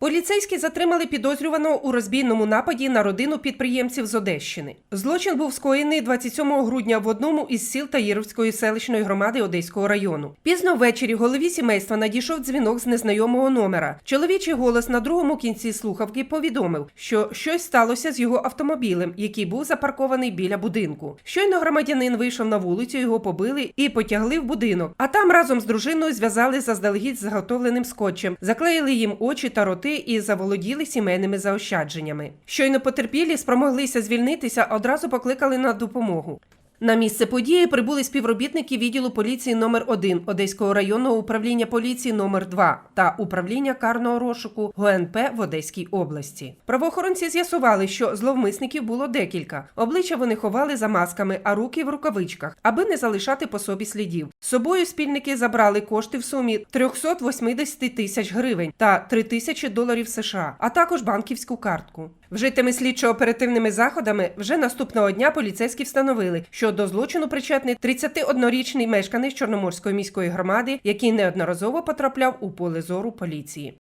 Поліцейські затримали підозрюваного у розбійному нападі на родину підприємців з Одещини. Злочин був скоєний 27 грудня в одному із сіл Таїровської селищної громади Одеського району. Пізно ввечері голові сімейства надійшов дзвінок з незнайомого номера. Чоловічий голос на другому кінці слухавки повідомив, що щось сталося з його автомобілем, який був запаркований біля будинку. Щойно громадянин вийшов на вулицю, його побили і потягли в будинок. А там разом з дружиною зв'язали заздалегідь заготовленим скотчем, заклеїли їм очі та роти і заволоділи сімейними заощадженнями. Щойно потерпілі спромоглися звільнитися, одразу покликали на допомогу. На місце події прибули співробітники відділу поліції номер 1 Одеського районного управління поліції номер 2 та управління карного розшуку ГУНП в Одеській області. Правоохоронці з'ясували, що зловмисників було декілька. Обличчя вони ховали за масками, а руки в рукавичках, аби не залишати по собі слідів. З собою спільники забрали кошти в сумі 380 тисяч гривень та 3 тисячі доларів США, а також банківську картку. Вжитими слідчо-оперативними заходами вже наступного дня поліцейські встановили, що до злочину причетний 31-річний мешканець Чорноморської міської громади, який неодноразово потрапляв у поле зору поліції.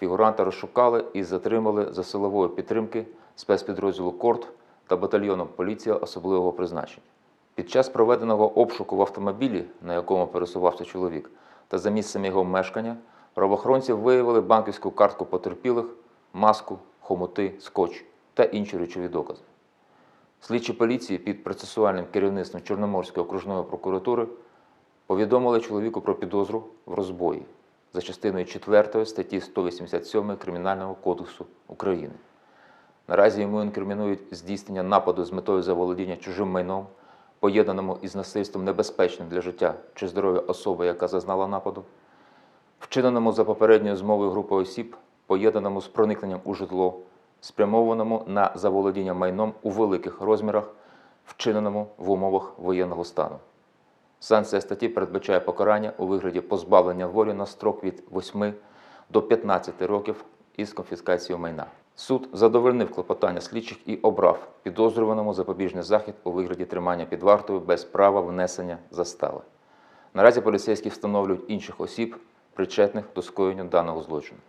Фігуранта розшукали і затримали за силової підтримки спецпідрозділу КОРТ та батальйоном поліція особливого призначення. Під час проведеного обшуку в автомобілі, на якому пересувався чоловік, та за місцем його мешкання, правоохоронці виявили банківську картку потерпілих, маску, хомути, скотч та інші речові докази. Слідчі поліції під процесуальним керівництвом Чорноморської окружної прокуратури повідомили чоловіку про підозру в розбої за частиною 4 статті 187 Кримінального кодексу України. Наразі йому інкримінують здійснення нападу з метою заволодіння чужим майном, поєднаному із насильством небезпечним для життя чи здоров'я особи, яка зазнала нападу, вчиненому за попередньою змовою групи осіб, поєднаному з проникненням у житло, спрямованому на заволодіння майном у великих розмірах, вчиненому в умовах воєнного стану. Санкція статті передбачає покарання у вигляді позбавлення волі на строк від 8 до 15 років із конфіскацією майна. Суд задовольнив клопотання слідчих і обрав підозрюваному запобіжний захід у вигляді тримання під вартою без права внесення застави. Наразі поліцейські встановлюють інших осіб, причетних до скоєння даного злочину.